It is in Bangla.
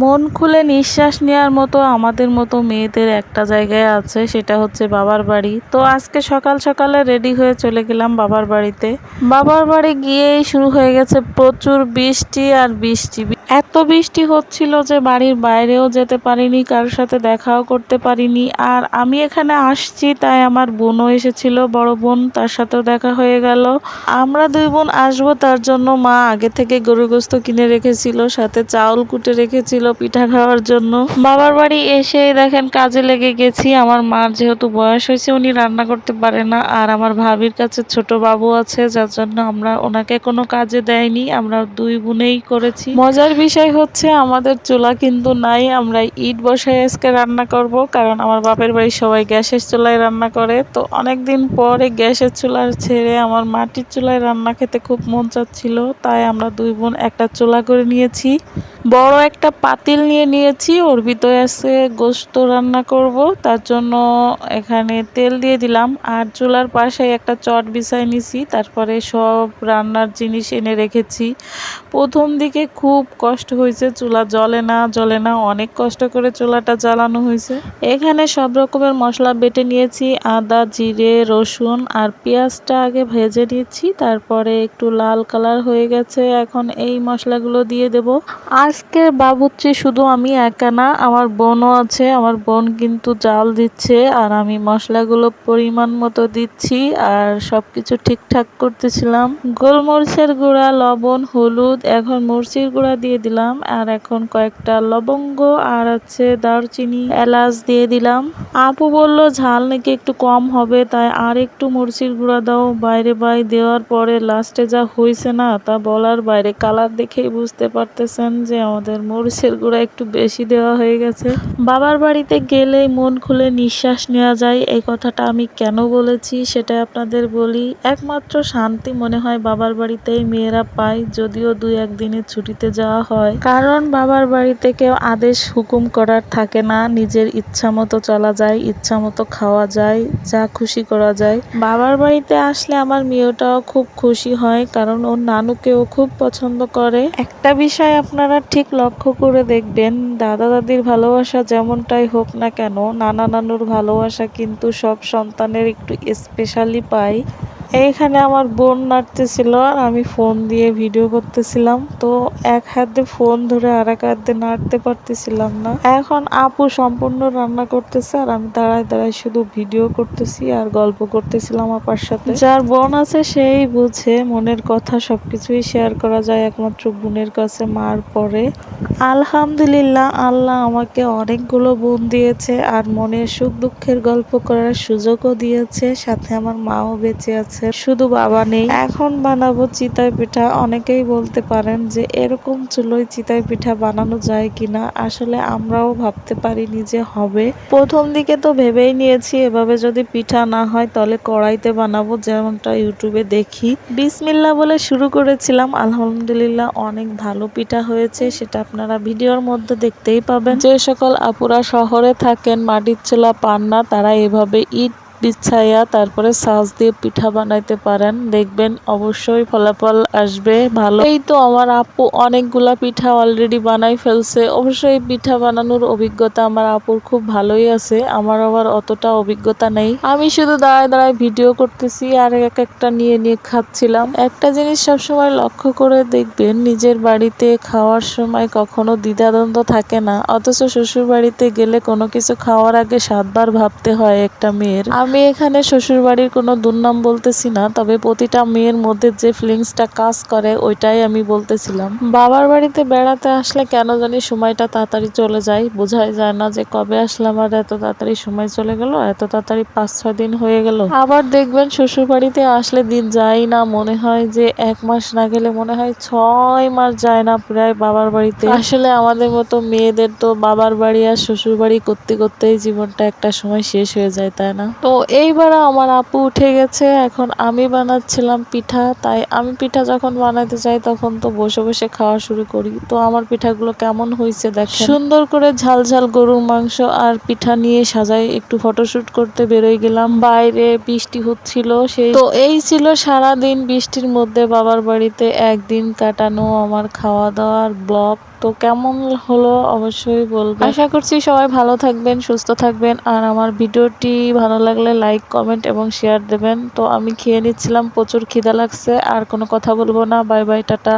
মন খুলে নিঃশ্বাস নেওয়ার মতো আমাদের মতো মেয়েদের একটা জায়গায় আছে, সেটা হচ্ছে বাবার বাড়ি। তো আজকে সকাল সকালে রেডি হয়ে চলে গেলাম বাবার বাড়িতে। বাবার বাড়ি গিয়েই শুরু হয়ে গেছে প্রচুর বৃষ্টি আর বৃষ্টি। এত বৃষ্টি হচ্ছিল যে বাড়ির বাইরেও যেতে পারিনি, কারোর সাথে দেখাও করতে পারিনি। আর আমি এখানে আসছি, তাই আমার বোনও এসেছিল, বড় বোন, তার সাথেও দেখা হয়ে গেল। আমরা দুই বোন আসব, তার জন্য মা আগে থেকে গরু গোস্ত কিনে রেখেছিল, সাথে চাউল কুটে রেখেছিল পিঠা খাওয়ার জন্য। বাবার বাড়ি এসে দেখেন কাজে লেগে গেছি। আমার মার যেহেতু বয়স হয়েছে, উনি রান্না করতে পারে না। আর আমার ভাবির কাছে ছোট বাবু আছে, যার জন্য আমরা ওনাকে কোনো কাজে দেয়নি, আমরা দুই বোনেই করেছি। মজার বিষয় হচ্ছে আমাদের চুলা কিন্তু নাই, আমরা ইট বসাই আজকে রান্না করব, কারণ আমার বাপের বাড়ি সবাই গ্যাসের চুলায় রান্না করে। তো অনেক দিন পরে গ্যাসের চুলার ছেড়ে আমার মাটির চুলায় রান্না খেতে খুব মন চাচ্ছিল, তাই আমরা দুই বোন একটা চুলা করে নিয়েছি। বড় একটা পাতিল নিয়ে নিয়েছি, ওর ভিতরে আছে গোস্ত রান্না করব, তার জন্য এখানে তেল দিয়ে দিলাম। আর চুলার পাশে একটা চট বিছাই নিছি, তারপরে সব রান্নার জিনিস এনে রেখেছি। প্রথম দিকে খুব কষ্ট হয়েছে, চুলা জ্বলে না জ্বলে না, অনেক কষ্ট করে চুলাটা জ্বালানো হয়েছে। এখানে সব রকমের মশলা বেটে নিয়েছি, আদা, জিরে, রসুন আর পেঁয়াজটা আগে ভেজে নিয়েছি, তারপরে একটু লাল কালার হয়ে গেছে, এখন এই মশলাগুলো দিয়ে দেব। আজকে বাবুচ্চি শুধু আমি একা না, আমার বোনও আছে, আমার বোন কিন্তু জাল দিচ্ছে আর আমি মশলাগুলো পরিমাণ মতো দিচ্ছি আর সবকিছু ঠিকঠাক করতেছিলাম। গোলমরিচের গুঁড়া, লবণ, হলুদ, এখন মরিচের গুঁড়া দিয়ে দিলাম আর এখন কয়েকটা লবঙ্গ আর আছে দারচিনি এলাচ দিয়ে দিলাম। আপু বলল, ঝাল নাকি একটু কম হবে, তাই আর একটু মরিচের গুঁড়া দাও। বাইরে বাই দেওয়ার পরে লাস্টে যা হয়েছে না, তা বলার বাইরে কালার দেখেই বুঝতে পারতেছেন যে আমাদের মরিচের গুঁড়া একটু বেশি দেওয়া হয়ে গেছে। বাবার বাড়িতে গেলেই মন খুলে নিঃশ্বাস নেওয়া যায়। এই কথাটা আমি কেন বলেছি সেটা আপনাদের বলি। একমাত্র শান্তি মনে হয় বাবার বাড়িতেই মেয়েরা পায়, যদিও দুই একদিনের ছুটিতে যাওয়া হয়। কারণ বাবার বাড়িতে কেউ আদেশ হুকুম করার থাকে না। নিজের ইচ্ছা মতো চলা যায়, ইচ্ছা মতো খাওয়া যায়, যা খুশি করা যায়। বাবার বাড়িতে আসলে আমার মেয়েটাও খুব খুশি হয়, কারণ ওর নানুকেও খুব পছন্দ করে। একটা বিষয় আপনারা ঠিক লক্ষ্য করে দেখবেন দাদা দাদির ভালোবাসা যেমনটাই হোক না কেন নানা নানুর ভালোবাসা কিন্তু সব সন্তানের একটু স্পেশালি পায়। এইখানে আমার বোন নাড়তেছিল আর আমি ফোন দিয়ে ভিডিও করতেছিলাম। তো এক হাতে ফোন ধরে আর এক হাতে নাড়তে পারতেছিলাম না। এখন আপু সম্পূর্ণ রান্না করতেছে আর আমি দাঁড়ায় দাঁড়ায় শুধু ভিডিও করতেছি আর গল্প করতেছিলাম আপার সাথে। যার বোন আছে সেই বুঝে মনের কথা সবকিছুই শেয়ার করা যায় একমাত্র বোনের কাছে মার পরে। আলহামদুলিল্লাহ, আল্লাহ আমাকে অনেকগুলো বোন দিয়েছে আর মনের সুখ দুঃখের গল্প করার সুযোগও দিয়েছে। সাথে আমার মাও বেঁচে আছে। শুধু বাবা নেই। এখন বানাবো চিতাই পিঠা। অনেকেই বলতে পারেন যে, এরকম চুলোয় চিতাই পিঠা বানানো যায় কিনা? আসলে আমরাও ভাবতে পারিনি যে হবে। প্রথম দিকে তো ভেবেই নিয়েছি, এভাবে যদি পিঠা না হয় তাহলে কড়াইতে বানাবো, যেমনটা ইউটিউবে দেখি। বিসমিল্লা বলে শুরু করেছিলাম। আলহামদুলিল্লাহ অনেক ভালো পিঠা হয়েছে, সেটা আপনারা ভিডিওর মধ্যে দেখতেই পাবেন। যে সকল আপুরা শহরে থাকেন, মাটির চুলা পান না, তারা এভাবে ইট বিছাইয়া তারপরে সাজ দিয়ে পিঠা বানাইতে পারেন। দেখবেন অবশ্যই ফলাফল আসবে ভালো। এই তো আমার আপু অনেকগুলা পিঠা অলরেডি বানাই ফেলছে। অবশ্যই পিঠা বানানোর অভিজ্ঞতা আমার আপুর খুব ভালোই আছে। আমার আবার অতটা অভিজ্ঞতা নেই। আমি শুধু দাঁড়ায় দাঁড়ায় ভিডিও করতেছি আর এক একটা নিয়ে নিয়ে খাচ্ছিলাম। একটা জিনিস সবসময় লক্ষ্য করে দেখবেন, নিজের বাড়িতে খাওয়ার সময় কখনো দ্বিধাদ্বন্দ্ব থাকে না। অথচ শ্বশুর বাড়িতে গেলে কোনো কিছু খাওয়ার আগে সাতবার ভাবতে হয় একটা মেয়ের। আমি এখানে শ্বশুর বাড়ির কোনো দুর্নাম বলতেছি না, তবে প্রতিটা মেয়ের মধ্যে যে ফিলিংসটা কাজ করে, ওইটাই আমি বলতেছিলাম। বাবার বাড়িতে বেড়াতে আসলে কেন জানি সময়টা তাড়াতাড়ি চলে যায়। বোঝাই যায় না যে কবে আসলাম আর এত তাড়াতাড়ি সময় চলে গেল, এত তাড়াতাড়ি পাঁচ ছয় দিন হয়ে গেল। আবার দেখবেন শ্বশুর বাড়িতে আসলে দিন যায় না, মনে হয় যে এক মাস না গেলে মনে হয় ছয় মাস যায় না প্রায় বাবার বাড়িতে। আসলে আমাদের মতো মেয়েদের তো বাবার বাড়ি আর শ্বশুর বাড়ি করতে করতেই জীবনটা একটা সময় শেষ হয়ে যায়, তাই না? তো এইবার আমার আপু উঠে গেছে, এখন আমি বানাচ্ছিলাম পিঠা, তাই আমি পিঠা যখন বানাতে যাই তখন তো বসে বসে খাওয়া শুরু করি। তো আমার পিঠাগুলো কেমন হয়েছে দেখ সুন্দর করে ঝাল ঝাল গরুর মাংস আর পিঠা নিয়ে সাজাই, একটু ফটোশুট করতে বেরোয় গেলাম। বাইরে বৃষ্টি হচ্ছিল, সেই তো এই ছিল সারা দিন বৃষ্টির মধ্যে বাবার বাড়িতে একদিন কাটানো আমার খাওয়া দাওয়ার ব্লগ। তো কেমন হলো অবশ্যই বলব। আশা করছি সবাই ভালো থাকবেন, সুস্থ থাকবেন। আর আমার ভিডিওটি ভালো লাগলে লাইক কমেন্ট এবং শেয়ার দেবেন। তো আমি খেয়ে নিচ্ছিলাম, প্রচুর খিদা লাগছে। আর কোনো কথা বলব না। Bye bye tata.